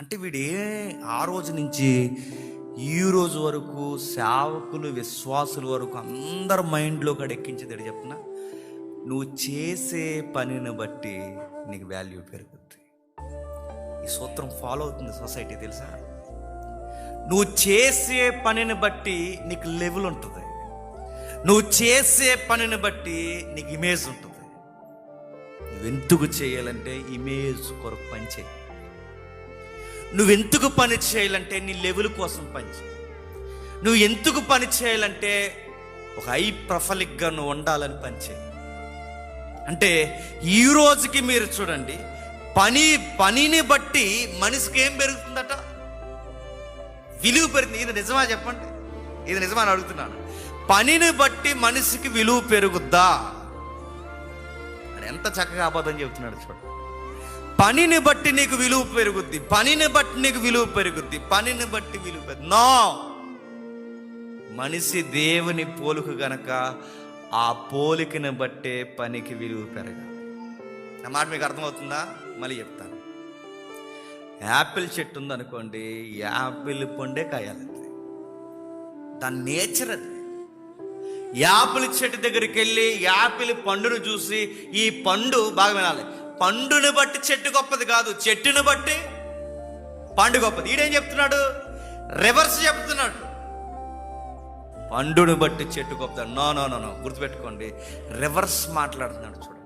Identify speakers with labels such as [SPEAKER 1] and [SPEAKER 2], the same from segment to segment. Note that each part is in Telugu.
[SPEAKER 1] అంటే వీడే ఆ రోజు నుంచి ఈ రోజు వరకు సేవకులు విశ్వాసుల వరకు అందరి మైండ్లో కూడా ఎక్కించేది చెప్తున్నా? నువ్వు చేసే పనిని బట్టి నీకు వాల్యూ పెరుగుద్ది. ఈ సూత్రం ఫాలో అవుతుంది సొసైటీ తెలుసా? నువ్వు చేసే పనిని బట్టి నీకు లెవెల్ ఉంటుంది. నువ్వు చేసే పనిని బట్టి నీకు ఇమేజ్ ఉంటుంది. నువ్వెందుకు చేయాలంటే ఇమేజ్ కొరకు పని చేయి నువ్వెందుకు పని చేయాలంటే నీ లెవెల్ కోసం పని నువ్వు ఎందుకు పని చేయాలంటే ఒక హై ప్రొఫలిక్గా నువ్వు ఉండాలని పని చేయి. అంటే ఈ రోజుకి మీరు చూడండి పని పనిని బట్టి మనిషికి ఏం పెరుగుతుందట? విలువ పెరుగుతుంది ఇది నిజమా చెప్పండి? ఇది నిజమా అని అడుగుతున్నాను. పనిని బట్టి మనిషికి విలువ పెరుగుద్దా? అని ఎంత చక్కగా అబద్ధం చెబుతున్నాడు చూడండి పనిని బట్టి నీకు విలువ పెరుగుద్ది. పనిని బట్టి నీకు విలువ పెరుగుద్ది. పనిని బట్టి విలువ నో! మనిషి దేవుని పోలుకు గనక ఆ పోలికను బట్టే పనికి విలువ పెరగాలి. నా మాట మీకు అర్థమవుతుందా? మళ్ళీ చెప్తాను. యాపిల్ చెట్టు ఉందనుకోండి యాపిల్ పండే కాయాలి దాని నేచర్ అది. యాపిల్ చెట్టు దగ్గరికి వెళ్ళి యాపిల్ పండును చూసి ఈ పండు బాగా వినాలి. పండుని బట్టి చెట్టు గొప్పది కాదు. చెట్టును బట్టి పండు గొప్పది. ఈడేం చెప్తున్నాడు? రివర్స్ చెప్తున్నాడు. పండును బట్టి చెట్టు గొప్పది. No no no no. గుర్తుపెట్టుకోండి. రివర్స్ మాట్లాడుతున్నాడు చూడండి.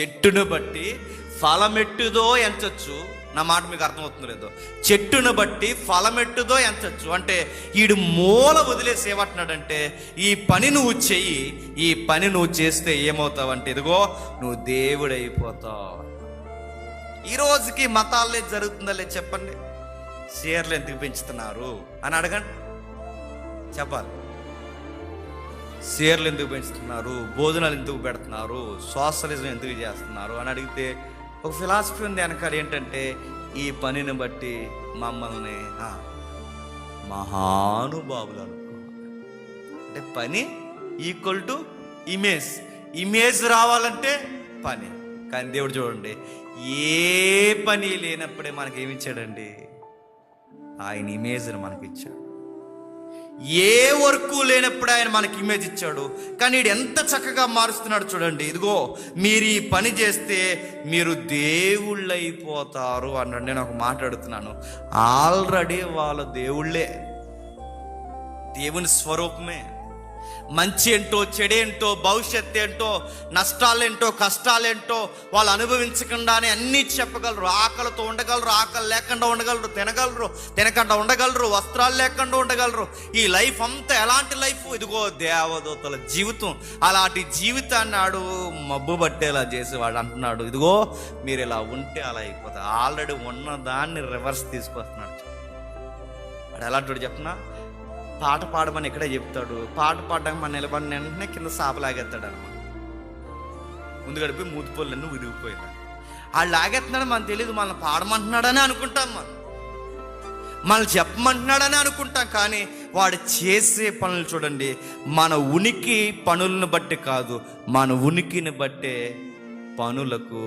[SPEAKER 1] చెట్టును బట్టి ఫలమెట్టుదో ఎంచొచ్చు. నా మాట మీకు అర్థమవుతుందో లేదో. చెట్టును బట్టి ఫలమెట్టుదో ఎంచొచ్చు అంటే ఈడు మూల వదిలేసి ఏమంటున్నాడంటే ఈ పని నువ్వు చెయ్యి ఈ పని నువ్వు చేస్తే ఏమవుతావు అంటే ఇదిగో నువ్వు దేవుడైపోతావు. ఈ రోజుకి మతాలే జరుగుతుందలే లేదు చెప్పండి. షేర్లు ఎందుకు పెంచుతున్నారు? అని అడగండి. చెప్పాలి. షేర్లు ఎందుకు పెంచుతున్నారు? భోజనాలు ఎందుకు పెడుతున్నారు? సోషలిజం ఎందుకు చేస్తున్నారు? అని అడిగితే ఒక ఫిలాసఫీ ఉంది వెనకాల ఏంటంటే ఈ పనిని బట్టి మమ్మల్ని మహానుభావులు అనుకోవాలి. అంటే పని ఈక్వల్ టు ఇమేజ్. ఇమేజ్ రావాలంటే పని. కానీ దేవుడు చూడండి ఏ పని లేనప్పుడే మనకి ఏమి ఇచ్చాడండి? ఆయన ఇమేజ్ని మనకి ఇచ్చాడు ఏ వర్కు లేనప్పుడు ఆయన మనకి ఇమేజ్ ఇచ్చాడు. కానీ వీడు ఎంత చక్కగా మారుస్తున్నాడు చూడండి. ఇదిగో మీరు ఈ పని చేస్తే మీరు దేవుళ్ళైపోతారు అన్నాడు. నేను ఒక మాట్లాడుతున్నాను ఆల్రెడీ వాళ్ళ దేవుళ్ళే. దేవుని స్వరూపమే. మంచి ఏంటో చెడేంటో భవిష్యత్ ఏంటో నష్టాలేంటో కష్టాలేంటో వాళ్ళు అనుభవించకుండానే అన్నీ చెప్పగలరు. ఆకలితో ఉండగలరు ఆకలి లేకుండా ఉండగలరు తినగలరు తినకుండా ఉండగలరు వస్త్రాలు లేకుండా ఉండగలరు. ఈ లైఫ్ అంతా ఎలాంటి లైఫ్? ఇదిగో దేవదూతల జీవితం. అలాంటి జీవితాన్ని ఆడు మబ్బు పట్టేలా చేసేవాడు అంటున్నాడు. ఇదిగో మీరు ఇలా ఉంటే అలా అయిపోతుంది ఆల్రెడీ ఉన్న దాన్ని రివర్స్ తీసుకొస్తున్నాడు. వాడు ఎలాంటి చెప్పనా పాట పాడమని ఇక్కడే చెప్తాడు. పాట పాడడానికి మన నిలబడిన వెంటనే కింద సాప లాగేస్తాడు అనమాట ముందు గడిపి మూతిపోళ్ళన్నీ విరిగిపోయాడు వాళ్ళు లాగేస్తున్నాడు మనకు తెలియదు మనం పాడమంటున్నాడని అనుకుంటాం మనం. మనల్ని చెప్పమంటున్నాడని అనుకుంటాం కానీ వాడు చేసే పనులు చూడండి మన ఉనికి పనులను బట్టి కాదు మన ఉనికిని బట్టే పనులకు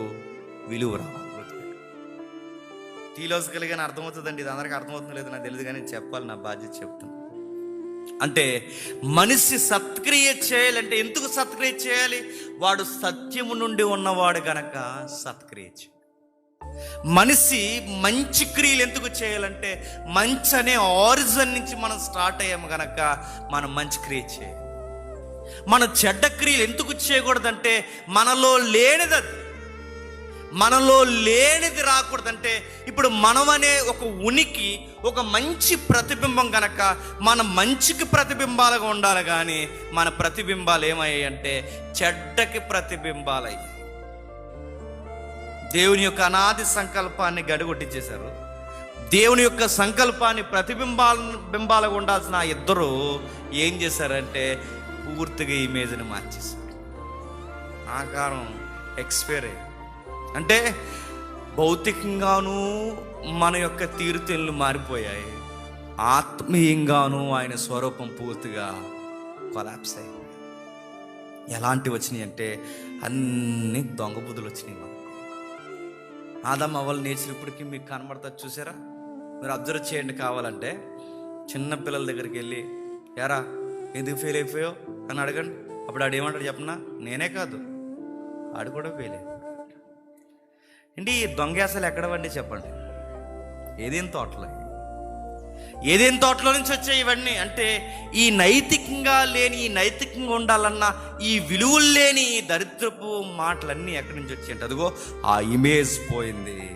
[SPEAKER 1] విలువ రావాలి. థియలాజికల్ గానే అర్థమవుతుందండి ఇది అందరికీ అర్థమవుతుంది లేదు నాకు తెలియదు కానీ చెప్పాలి నా బాధ్యత చెప్తాను అంటే మనిషి సత్క్రియ చేయాలంటే ఎందుకు సత్క్రియ చేయాలి? వాడు సత్యము నుండి ఉన్నవాడు గనక సత్క్రియ చేయాలి. మనిషి మంచి క్రియలు ఎందుకు చేయాలంటే మంచి అనే ఆరిజన్ నుంచి మనం స్టార్ట్ అయ్యాము గనక మనం మంచి క్రియ చేయాలి. మన చెడ్డ క్రియలు ఎందుకు చేయకూడదంటే మనలో లేనిది అది. మనలో లేనిది రాకూడదంటే ఇప్పుడు మనమనే ఒక ఉనికి ఒక మంచి ప్రతిబింబం కనుక మన మంచికి ప్రతిబింబాలుగా ఉండాలి కానీ మన ప్రతిబింబాలు ఏమయ్యాయి అంటే చెడ్డకి ప్రతిబింబాలయ్యాయి. దేవుని యొక్క అనాది సంకల్పాన్ని గడిగొట్టించేశారు. దేవుని యొక్క సంకల్పాన్ని ప్రతిబింబాల బింబాలుగా ఉండాల్సిన ఇద్దరు ఏం చేశారంటే పూర్తిగా ఇమేజ్ని మార్చేశారు. ఆకారం ఎక్స్పైర్ అయ్యింది అంటే భౌతికంగాను మన యొక్క తీరుతెన్లు మారిపోయాయి. ఆత్మీయంగాను ఆయన స్వరూపం పూర్తిగా కొలాప్స్ అయింది ఎలాంటివి వచ్చినాయి అంటే అన్ని దొంగ బుద్ధులు వచ్చినాయి మనం ఆదమ్మ వాళ్ళు నేర్చినప్పటికీ మీకు కనబడతా చూసారా? మీరు అబ్జర్వ్ చేయండి కావాలంటే. చిన్న పిల్లల దగ్గరికి వెళ్ళి యారా ఎందుకు ఫెయిల్ అయిపోయావు? అని అడగండి. అప్పుడు ఆడేమంటాడు చెప్పనా? నేనే కాదు. ఆడు కూడా ఫెయిల్ అయ్యాడు. ఏంటి ఈ దొంగేసలు ఎక్కడవండి చెప్పండి? ఏదేం తోటలో? ఏదేం తోటలో నుంచి వచ్చే ఇవన్నీ? అంటే ఈ నైతికంగా లేని ఈ నైతికంగా ఉండాలన్న ఈ విలువలు లేని ఈ దరిద్రపు మాటలన్నీ ఎక్కడి నుంచి వచ్చాయంటే అదిగో ఆ ఇమేజ్ పోయింది.